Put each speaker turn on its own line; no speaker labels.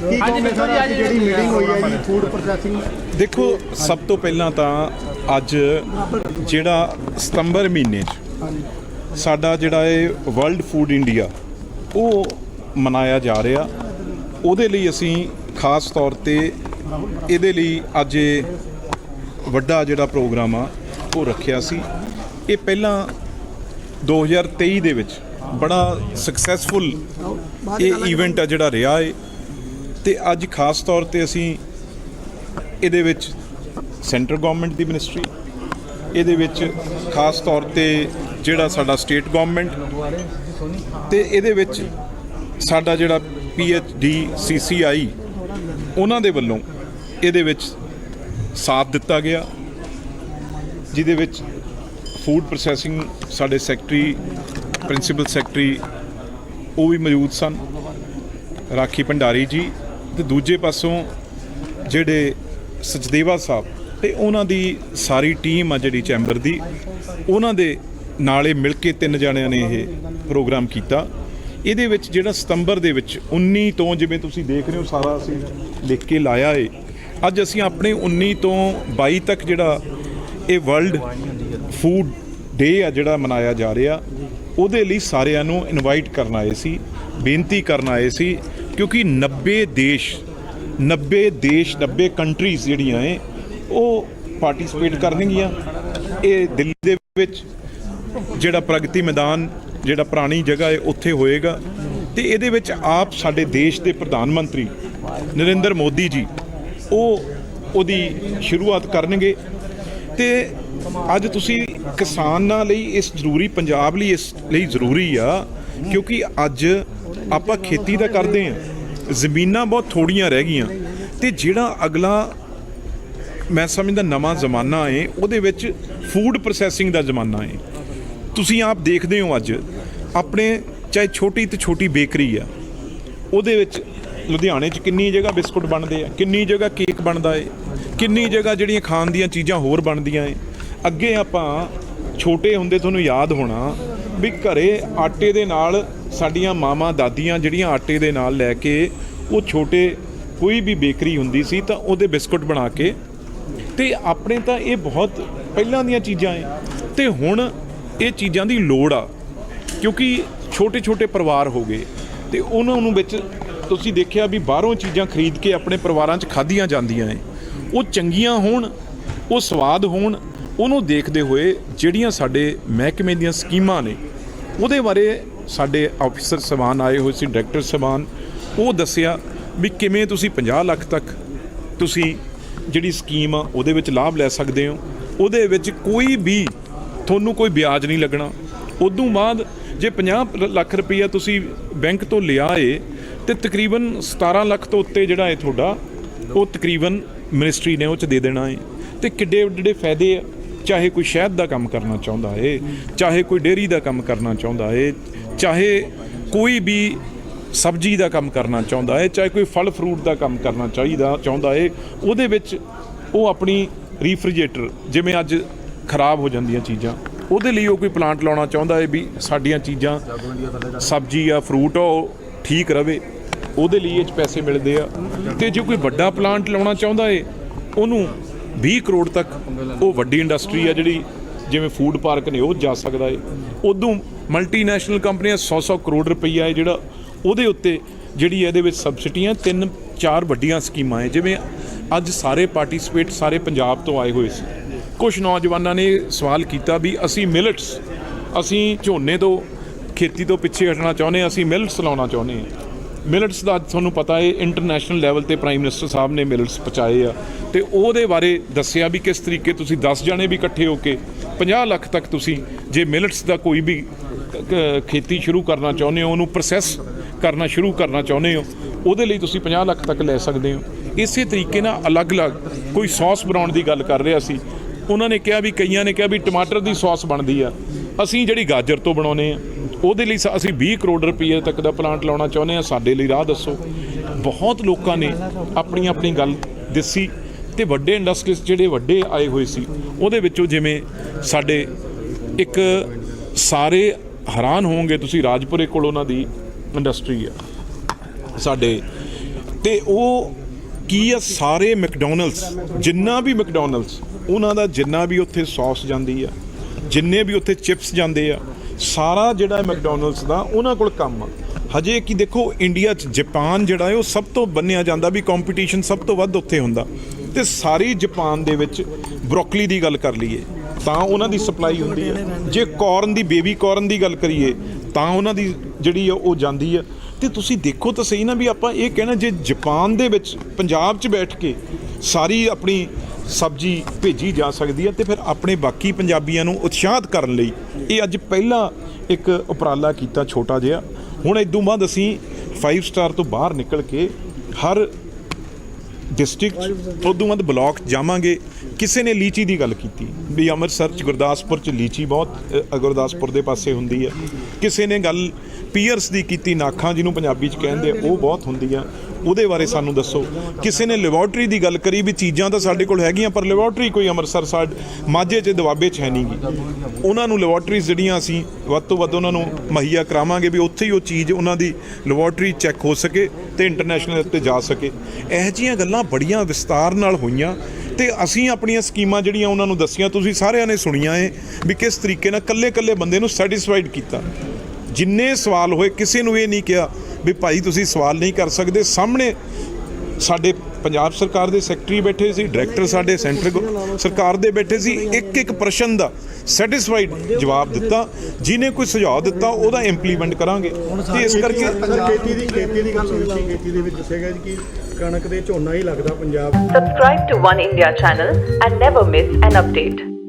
ਕੀ ਕਹੋਗੇ ਸਰ ਅੱਜ ਜਿਹੜੀ ਮੀਟਿੰਗ ਹੋਈ ਹੈ ਜੀ ਫੂਡ ਪ੍ਰੋਸੈਸਿੰਗ
ਦੇਖੋ ਸਭ ਤੋਂ ਪਹਿਲਾਂ ਤਾਂ ਅੱਜ ਜਿਹੜਾ ਸਤੰਬਰ ਮਹੀਨੇ 'ਚ ਸਾਡਾ ਜਿਹੜਾ ਇਹ ਵਰਲਡ ਫੂਡ ਇੰਡੀਆ ਉਹ ਮਨਾਇਆ ਜਾ ਰਿਹਾ। ਉਹਦੇ ਲਈ ਅਸੀਂ ਖਾਸ ਤੌਰ ਤੇ ਇਹਦੇ ਲਈ ਅੱਜ ਇਹ ਵੱਡਾ ਜਿਹੜਾ ਪ੍ਰੋਗਰਾਮ ਆ ਉਹ ਰੱਖਿਆ ਸੀ। ਇਹ ਪਹਿਲਾਂ 2023 ਦੇ ਵਿੱਚ ਬੜਾ ਸਕਸੈਸਫੁਲ ਇਹ ਇਵੈਂਟ ਆ ਜਿਹੜਾ ਰਿਹਾ ਏ। ਤੇ ਅੱਜ ਖਾਸ ਤੌਰ ਤੇ ਅਸੀਂ ਇਹਦੇ ਵਿੱਚ ਸੈਂਟਰ ਗਵਰਨਮੈਂਟ ਦੀ ਮਿਨਿਸਟਰੀ, ਇਹਦੇ ਵਿੱਚ ਖਾਸ ਤੌਰ ਤੇ ਜਿਹੜਾ ਸਾਡਾ ਸਟੇਟ ਗਵਰਨਮੈਂਟ ਤੇ ਇਹਦੇ ਵਿੱਚ ਸਾਡਾ ਜਿਹੜਾ ਡੀ ਸੀ ਸੀ ਆਈ ਉਹਨਾਂ ਦੇ ਵੱਲੋਂ ਇਹਦੇ ਵਿੱਚ ਸਾਥ ਦਿੱਤਾ ਗਿਆ, ਜਿਹਦੇ ਵਿੱਚ ਫੂਡ ਪ੍ਰੋਸੈਸਿੰਗ ਸਾਡੇ ਸੈਕਟਰੀ ਪ੍ਰਿੰਸੀਪਲ ਸੈਕਟਰੀ ਉਹ ਵੀ ਮੌਜੂਦ ਸਨ। ਰਾਖੀ ਭੰਡਾਰੀ ਜੀ ਤੇ ਦੂਜੇ ਪਾਸੋਂ ਜਿਹੜੇ ਸਚਦੇਵਾ ਸਾਹਿਬ ਤੇ ਉਹਨਾਂ ਦੀ ਸਾਰੀ ਟੀਮ ਆ ਜਿਹੜੀ ਚੈਂਬਰ ਦੀ, ਉਹਨਾਂ ਦੇ ਨਾਲੇ ਮਿਲ ਕੇ ਤਿੰਨ ਜਣਿਆਂ ਨੇ ਇਹ ਪ੍ਰੋਗਰਾਮ ਕੀਤਾ। ਇਹਦੇ ਵਿੱਚ ਜਿਹੜਾ ਸਤੰਬਰ ਦੇ ਵਿੱਚ 19 ਤੋਂ ਜਿਵੇਂ ਤੁਸੀਂ ਦੇਖ ਰਹੇ ਹੋ ਸਾਰਾ ਅਸੀਂ ਲਿਖ ਕੇ ਲਾਇਆ ਏ, ਅੱਜ ਅਸੀਂ ਆਪਣੇ 19 ਤੋਂ 22 ਤੱਕ ਜਿਹੜਾ ਇਹ ਵਰਲਡ ਫੂਡ ਡੇ ਆ ਜਿਹੜਾ ਮਨਾਇਆ ਜਾ ਰਿਹਾ, ਉਹਦੇ ਲਈ ਸਾਰਿਆਂ ਨੂੰ ਇਨਵਾਈਟ ਕਰਨ ਆਏ ਸੀ, ਬੇਨਤੀ ਕਰਨ ਆਏ ਸੀ ਕਿਉਂਕਿ 90 ਦੇਸ਼ 90 ਦੇਸ਼ 90 ਕੰਟਰੀਜ਼ ਜਿਹੜੀਆਂ ਏ ਉਹ ਪਾਰਟਿਸਿਪੇਟ ਕਰਨਗੀਆਂ। ਇਹ ਦਿੱਲੀ ਦੇ ਵਿੱਚ ਜਿਹੜਾ ਪ੍ਰਗਤੀ ਮੈਦਾਨ, ਜਿਹੜਾ ਪੁਰਾਣੀ ਜਗ੍ਹਾ ਹੈ ਉੱਥੇ ਹੋਏਗਾ। ਤੇ ਇਹਦੇ ਵਿੱਚ ਆਪ ਸਾਡੇ ਦੇਸ਼ ਦੇ ਪ੍ਰਧਾਨ ਮੰਤਰੀ ਨਰਿੰਦਰ ਮੋਦੀ ਜੀ, ਉਹ ਉਹਦੀ ਸ਼ੁਰੂਆਤ ਕਰਨਗੇ। ਤੇ ਅੱਜ ਤੁਸੀਂ ਕਿਸਾਨਾਂ ਲਈ ਇਸ ਜ਼ਰੂਰੀ, ਪੰਜਾਬ ਲਈ ਇਸ ਲਈ ਜ਼ਰੂਰੀ ਆ, ਕਿਉਂਕਿ ਅੱਜ ਆਪਾਂ ਖੇਤੀ ਤਾਂ ਕਰਦੇ ਆ ਜ਼ਮੀਨਾਂ ਬਹੁਤ ਥੋੜੀਆਂ ਰਹਿ ਗਈਆਂ ਤੇ ਜਿਹੜਾ ਅਗਲਾ ਮੈਂ ਸਮਝਦਾ ਨਵਾਂ ਜ਼ਮਾਨਾ ਹੈ, ਉਹਦੇ ਵਿੱਚ ਫੂਡ ਪ੍ਰੋਸੈਸਿੰਗ ਦਾ ਜ਼ਮਾਨਾ ਹੈ। ਤੁਸੀਂ ਆਪ ਦੇਖਦੇ ਹੋ ਅੱਜ, ਆਪਣੇ ਚਾਹੇ ਛੋਟੀ ਤੋਂ ਛੋਟੀ ਬੇਕਰੀ ਆ, ਉਹਦੇ ਵਿੱਚ ਲੁਧਿਆਣੇ 'ਚ ਕਿੰਨੀ ਜਗ੍ਹਾ ਬਿਸਕੁਟ ਬਣਦੇ ਆ, ਕਿੰਨੀ ਜਗ੍ਹਾ ਕੇਕ ਬਣਦਾ ਏ, ਕਿੰਨੀ ਜਗ੍ਹਾ ਜਿਹੜੀਆਂ ਖਾਣ ਦੀਆਂ ਚੀਜ਼ਾਂ ਹੋਰ ਬਣਦੀਆਂ ਏ। ਅੱਗੇ ਆਪਾਂ ਛੋਟੇ ਹੁੰਦੇ ਤੁਹਾਨੂੰ ਯਾਦ ਹੋਣਾ ਵੀ ਘਰੇ ਆਟੇ ਦੇ ਨਾਲ ਸਾਡੀਆਂ ਮਾਵਾਂ, ਦਾਦੀਆਂ ਜਿਹੜੀਆਂ ਆਟੇ ਦੇ ਨਾਲ ਲੈ ਕੇ ਉਹ ਛੋਟੇ ਕੋਈ ਵੀ ਬੇਕਰੀ ਹੁੰਦੀ ਸੀ ਤਾਂ ਉਹਦੇ ਬਿਸਕੁਟ ਬਣਾ ਕੇ ਤੇ ਆਪਣੇ ਤਾਂ ਇਹ ਬਹੁਤ ਪਹਿਲਾਂ ਦੀਆਂ ਚੀਜ਼ਾਂ ਏ। ਤੇ ਹੁਣ ਇਹ ਚੀਜ਼ਾਂ ਦੀ ਲੋੜ ਆ, ਕਿਉਂਕਿ ਛੋਟੇ ਛੋਟੇ ਪਰਿਵਾਰ ਹੋ ਗਏ ਤੇ ਉਹਨਾਂ ਨੂੰ ਵਿੱਚ ਤੁਸੀਂ ਦੇਖਿਆ ਵੀ ਬਾਹਰੋਂ ਚੀਜ਼ਾਂ ਖਰੀਦ ਕੇ ਆਪਣੇ ਪਰਿਵਾਰਾਂ 'ਚ ਖਾਧੀਆਂ ਜਾਂਦੀਆਂ ਏ। ਉਹ ਚੰਗੀਆਂ ਹੋਣ, ਉਹ ਸਵਾਦ ਹੋਣ, ਉਹਨੂੰ ਦੇਖਦੇ ਹੋਏ ਜਿਹੜੀਆਂ ਸਾਡੇ ਮਹਿਕਮੇ ਦੀਆਂ ਸਕੀਮਾਂ ਨੇ ਉਹਦੇ ਬਾਰੇ ਸਾਡੇ ਆਫੀਸਰ ਸਮਾਨ ਆਏ ਹੋਏ ਸੀ ਡਾਇਰੈਕਟਰ ਸਮਾਨ, ਉਹ ਦੱਸਿਆ ਵੀ ਕਿਵੇਂ ਤੁਸੀਂ 50 ਲੱਖ ਤੱਕ ਤੁਸੀਂ ਜਿਹੜੀ ਸਕੀਮ ਆ, ਉਹਦੇ ਵਿੱਚ ਲਾਭ ਲੈ ਸਕਦੇ ਹੋ। ਉਹਦੇ ਵਿੱਚ ਕੋਈ ਵੀ ਤੁਹਾਨੂੰ ਕੋਈ ਵਿਆਜ ਨਹੀਂ ਲੱਗਣਾ। ਉਦੋਂ ਬਾਅਦ ਜੇ 50 ਲੱਖ ਰੁਪਈਆ ਤੁਸੀਂ ਬੈਂਕ ਤੋਂ ਲਿਆ ਏ, ਤੇ ਤਕਰੀਬਨ 17 ਲੱਖ ਤੋਂ ਉੱਤੇ ਜਿਹੜਾ ਹੈ ਤੁਹਾਡਾ, ਉਹ ਤਕਰੀਬਨ ਮਿਨਿਸਟਰੀ ਨੇ ਉਹ ਚ ਦੇ ਦੇਣਾ ਏ। ਤੇ ਕਿੱਡੇ ਕਿੱਡੇ ਫਾਇਦੇ ਆ। ਚਾਹੇ ਕੋਈ ਸ਼ਹਿਦ ਦਾ ਕੰਮ ਕਰਨਾ ਚਾਹੁੰਦਾ ਏ, ਚਾਹੇ ਕੋਈ ਡੇਅਰੀ ਦਾ ਕੰਮ ਕਰਨਾ ਚਾਹੁੰਦਾ ਏ, ਚਾਹੇ ਕੋਈ ਵੀ ਸਬਜ਼ੀ ਦਾ ਕੰਮ ਕਰਨਾ ਚਾਹੁੰਦਾ ਹੈ ਚਾਹੇ ਕੋਈ ਫਲ ਫਰੂਟ ਦਾ ਕੰਮ ਕਰਨਾ ਚਾਹੀਦਾ, ਚਾਹੁੰਦਾ ਹੈ ਉਹਦੇ ਵਿੱਚ ਉਹ ਆਪਣੀ ਰੀਫਰੀਜਰੇਟਰ ਜਿਵੇਂ ਅੱਜ ਖਰਾਬ ਹੋ ਜਾਂਦੀਆਂ ਚੀਜ਼ਾਂ, ਉਹਦੇ ਲਈ ਉਹ ਕੋਈ ਪਲਾਂਟ ਲਾਉਣਾ ਚਾਹੁੰਦਾ ਹੈ ਵੀ ਸਾਡੀਆਂ ਚੀਜ਼ਾਂ, ਸਬਜ਼ੀ ਆ ਫਰੂਟ ਆ, ਉਹ ਠੀਕ ਰਵੇ, ਉਹਦੇ ਲਈ ਇਹ ਚ ਪੈਸੇ ਮਿਲਦੇ ਆ। ਤੇ ਜੇ ਕੋਈ ਵੱਡਾ ਪਲਾਂਟ ਲਾਉਣਾ ਚਾਹੁੰਦਾ ਹੈ ਉਹਨੂੰ 20 ਕਰੋੜ ਤੱਕ ਉਹ ਵੱਡੀ ਇੰਡਸਟਰੀ ਆ ਜਿਹੜੀ ਜਿਵੇਂ ਫੂਡ ਪਾਰਕ ਨੇ ਉਹ ਜਾ ਸਕਦਾ ਏ। ਉਦੋਂ ਮਲਟੀਨੈਸ਼ਨਲ ਕੰਪਨੀਆਂ 100-100 ਕਰੋੜ ਰੁਪਈਆ ਹੈ ਜਿਹੜਾ ਉਹਦੇ ਉੱਤੇ ਜਿਹੜੀ ਇਹਦੇ ਵਿੱਚ ਸਬਸਿਡੀਆਂ ਤਿੰਨ ਚਾਰ ਵੱਡੀਆਂ ਸਕੀਮਾਂ ਏ। ਜਿਵੇਂ ਅੱਜ ਸਾਰੇ ਪਾਰਟਿਸਿਪੇਟ ਸਾਰੇ ਪੰਜਾਬ ਤੋਂ ਆਏ ਹੋਏ ਸੀ। ਕੁਝ ਨੌਜਵਾਨਾਂ ਨੇ ਸਵਾਲ ਕੀਤਾ ਵੀ ਅਸੀਂ ਮਿਲਟਸ ਅਸੀਂ ਝੋਨੇ ਤੋਂ ਖੇਤੀ ਤੋਂ ਪਿੱਛੇ ਹਟਣਾ ਚਾਹੁੰਦੇ ਹਾਂ, ਅਸੀਂ ਮਿਲਟਸ ਲਾਉਣਾ ਚਾਹੁੰਦੇ ਹਾਂ। ਮਿਲਟਸ ਦਾ ਤੁਹਾਨੂੰ ਪਤਾ ਹੈ ਇੰਟਰਨੈਸ਼ਨਲ ਲੈਵਲ ਤੇ ਪ੍ਰਾਈਮ ਮਿਨਿਸਟਰ ਸਾਹਿਬ ਨੇ ਮਿਲਟਸ ਪਹੁੰਚਾਏ ਆ। ਤੇ ਉਹਦੇ ਬਾਰੇ ਦੱਸਿਆ ਵੀ ਕਿਸ ਤਰੀਕੇ ਤੁਸੀਂ 10 ਜਣੇ ਵੀ ਇਕੱਠੇ ਹੋ ਕੇ 50 ਲੱਖ ਤੱਕ ਤੁਸੀਂ ਜੇ ਮਿਲਟਸ ਦਾ ਕੋਈ ਵੀ ਖੇਤੀ ਸ਼ੁਰੂ ਕਰਨਾ ਚਾਹੁੰਦੇ ਹੋ, ਉਹਨੂੰ ਪ੍ਰੋਸੈਸ ਕਰਨਾ ਸ਼ੁਰੂ ਕਰਨਾ ਚਾਹੁੰਦੇ ਹੋ, ਉਹਦੇ ਲਈ ਤੁਸੀਂ 50 ਲੱਖ ਤੱਕ ਲੈ ਸਕਦੇ ਹੋ। ਇਸੇ ਤਰੀਕੇ ਨਾਲ ਅਲੱਗ-ਅਲੱਗ ਕੋਈ ਸੌਸ ਬਣਾਉਣ ਦੀ ਗੱਲ ਕਰ ਰਿਹਾ ਸੀ। ਉਹਨਾਂ ਨੇ ਕਿਹਾ ਵੀ, ਕਈਆਂ ਨੇ ਕਿਹਾ ਵੀ ਟਮਾਟਰ ਦੀ ਸੌਸ ਬਣਦੀ ਆ। ਅਸੀਂ ਜਿਹੜੀ ਗਾਜਰ ਤੋਂ ਬਣਾਉਨੇ ਆ ਉਹਦੇ ਲਈ ਸ- ਅਸੀਂ 20 ਕਰੋੜ ਰੁਪਏ ਤੱਕ ਦਾ ਪਲਾਂਟ ਲਾਉਣਾ ਚਾਹੁੰਦੇ ਆ ਸਾਡੇ ਲਈ ਰਾਹ ਦੱਸੋ। ਬਹੁਤ ਲੋਕਾਂ ਨੇ ਆਪਣੀ ਆਪਣੀ ਗੱਲ ਦੱਸੀ ਤੇ ਵੱਡੇ ਇੰਡਸਟਰੀਜ਼ ਜਿਹੜੇ ਵੱਡੇ ਆਏ ਹੋਏ ਸੀ, ਉਹਦੇ ਵਿੱਚੋਂ ਜਿਵੇਂ ਸਾਡੇ ਇੱਕ ਸਾਰੇ ਹੈਰਾਨ ਹੋਵੋਗੇ ਤੁਸੀਂ, ਰਾਜਪੁਰੇ ਕੋਲ ਉਹਨਾਂ ਦੀ ਇੰਡਸਟਰੀ ਆ, ਸਾਡੇ। ਤੇ ਉਹ ਕੀ ਆ, ਸਾਰੇ ਮੈਕਡੋਨਲਡਸ ਜਿੰਨਾ ਵੀ ਮੈਕਡੋਨਲਡਸ ਉਹਨਾਂ ਦਾ ਜਿੰਨਾ ਵੀ ਉੱਥੇ ਸੌਸ ਜਾਂਦੀ ਆ, ਜਿੰਨੇ ਵੀ ਉੱਥੇ ਚਿਪਸ ਜਾਂਦੇ ਆ ਸਾਰਾ ਜਿਹੜਾ ਮੈਕਡੋਨਲਡਸ ਦਾ, ਉਹਨਾਂ ਕੋਲ ਕੰਮ ਆ। ਹਜੇ ਕਿ ਦੇਖੋ ਇੰਡੀਆ 'ਚ ਜਾਪਾਨ ਜਿਹੜਾ ਹੈ, ਉਹ ਸਭ ਤੋਂ ਬੰਨਿਆ ਜਾਂਦਾ ਵੀ ਕੰਪੀਟੀਸ਼ਨ ਸਭ ਤੋਂ ਵੱਧ ਉੱਥੇ ਹੁੰਦਾ। ਤੇ ਸਾਰੀ ਜਾਪਾਨ ਦੇ ਵਿੱਚ ਬਰੋਕਲੀ ਦੀ ਗੱਲ ਕਰ ਲਈਏ, ਤਾਂ ਉਹਨਾਂ ਦੀ ਸਪਲਾਈ ਹੁੰਦੀ ਹੈ ਜੇ ਕਾਰਨ ਦੀ ਬੇਬੀ ਕਾਰਨ ਦੀ ਗੱਲ ਕਰੀਏ, ਤਾਂ ਉਹਨਾਂ ਦੀ ਜਿਹੜੀ ਆ, ਉਹ ਜਾਂਦੀ ਆ। ਤੇ ਤੁਸੀਂ ਦੇਖੋ ਤਾਂ ਸਹੀ ਨਾ ਵੀ ਆਪਾਂ ਇਹ ਕਹਿਣਾ, ਜੇ ਜਾਪਾਨ ਦੇ ਵਿੱਚ, ਪੰਜਾਬ 'ਚ ਬੈਠ ਕੇ ਸਾਰੀ ਆਪਣੀ ਸਬਜ਼ੀ ਭੇਜੀ ਜਾ ਸਕਦੀ ਹੈ ਤੇ ਫਿਰ ਆਪਣੇ ਬਾਕੀ ਪੰਜਾਬੀਆਂ ਨੂੰ ਉਤਸ਼ਾਹਤ ਕਰਨ ਲਈ ਇਹ ਅੱਜ ਪਹਿਲਾਂ ਇੱਕ ਉਪਰਾਲਾ ਕੀਤਾ ਛੋਟਾ ਜਿਹਾ। ਹੁਣ ਇਦੋਂ ਬਾਅਦ ਅਸੀਂ 5 ਸਟਾਰ ਤੋਂ ਬਾਹਰ ਨਿਕਲ ਕੇ ਹਰ ਡਿਸਟ੍ਰਿਕਟ ਉਦੋਂ ਬਾਅਦ ਬਲਾਕ ਜਾਵਾਂਗੇ। ਕਿਸੇ ਨੇ ਲੀਚੀ ਦੀ ਗੱਲ ਕੀਤੀ। ਵੀ ਅੰਮ੍ਰਿਤਸਰ ਚ ਗੁਰਦਾਸਪੁਰ ਚ ਲੀਚੀ ਬਹੁਤ ਗੁਰਦਾਸਪੁਰ ਦੇ ਪਾਸੇ ਹੁੰਦੀ ਹੈ। ਕਿਸੇ ਨੇ ਗੱਲ ਪੀਅਰਸ ਦੀ ਕੀਤੀ, ਨਾਖਾਂ ਜਿਹਨੂੰ ਪੰਜਾਬੀ ਚ ਕਹਿੰਦੇ ਉਹ ਬਹੁਤ ਹੁੰਦੀ ਆ। ਉਹਦੇ ਬਾਰੇ ਸਾਨੂੰ ਦੱਸੋ। ਕਿਸੇ ਨੇ ਲੈਬੋਰਟਰੀ ਦੀ ਗੱਲ ਕਰੀ ਵੀ ਚੀਜ਼ਾਂ ਤਾਂ ਸਾਡੇ ਕੋਲ ਹੈਗੀਆਂ, ਪਰ ਲੈਬੋਰਟਰੀ ਕੋਈ ਅੰਮ੍ਰਿਤਸਰ ਸਾਡ ਮਾਝੇ ਚ ਦਵਾਬੇ ਚ ਹੈ ਨਹੀਂਗੀ ਉਹਨਾਂ ਨੂੰ ਲੈਬੋਰਟਰੀਜ਼ ਜਿਹੜੀਆਂ ਅਸੀਂ ਵੱਧ ਤੋਂ ਵੱਧ ਉਹਨਾਂ ਨੂੰ ਮੁਹੱਈਆ ਕਰਾਵਾਂਗੇ ਵੀ ਉੱਥੇ ਹੀ ਉਹ ਚੀਜ਼ ਉਹਨਾਂ ਦੀ ਲੈਬੋਰਟਰੀ ਚੈੱਕ ਹੋ ਸਕੇ ਤੇ ਇੰਟਰਨੈਸ਼ਨਲ 'ਤੇ ਜਾ ਸਕੇ। ਇਹੋ ਜਿਹੀਆਂ ਗੱਲਾਂ ਬੜੀਆਂ ਵਿਸਤਾਰ ਨਾਲ ਹੋਈਆਂ ਤੇ ਅਸੀਂ ਆਪਣੀਆਂ ਸਕੀਮਾਂ ਜਿਹੜੀਆਂ ਉਹਨਾਂ ਨੂੰ ਦੱਸੀਆਂ, ਤੁਸੀਂ ਸਾਰਿਆਂ ਨੇ ਸੁਣੀਆਂ ਏ ਵੀ ਕਿਸ ਤਰੀਕੇ ਨਾਲ ਕੱਲੇ-ਕੱਲੇ ਬੰਦੇ ਨੂੰ ਸੈਟੀਸਫਾਈਡ ਕੀਤਾ। ਜਿੰਨੇ ਸਵਾਲ ਹੋਏ, ਕਿਸੇ ਨੂੰ ਇਹ ਨਹੀਂ ਕਿਹਾ ਵੀ ਭਾਈ ਤੁਸੀਂ ਸਵਾਲ ਨਹੀਂ ਕਰ ਸਕਦੇ। ਸਾਹਮਣੇ ਸਾਡੇ ਪੰਜਾਬ ਸਰਕਾਰ ਦੇ ਸੈਕਟਰੀ ਬੈਠੇ ਸੀ ਡਾਇਰੈਕਟਰ ਸਾਡੇ ਸੈਂਟਰ ਸਰਕਾਰ ਦੇ ਬੈਠੇ ਸੀ। ਇੱਕ ਇੱਕ ਪ੍ਰਸ਼ਨ ਦਾ ਸੈਟੀਸਫਾਈਡ ਜਵਾਬ ਦਿੱਤਾ। ਜਿਹਨੇ ਕੋਈ ਸੁਝਾਅ ਦਿੱਤਾ ਉਹਦਾ ਇੰਪਲੀਮੈਂਟ ਕਰਾਂਗੇ। ਤੇ ਇਸ ਕਰਕੇ
ਖੇਤੀ ਦੀ ਖੇਤੀ ਦੀ ਗੱਲ ਹੋਈ ਸੀ। ਖੇਤੀ ਦੇ ਵਿੱਚ ਦੱਸਿਆ ਗਿਆ ਜੀ ਕਿ ਕਣਕ ਦੇ ਝੋਨਾ ਹੀ ਲੱਗਦਾ Punjab
Subscribe to One India channel and never miss an update.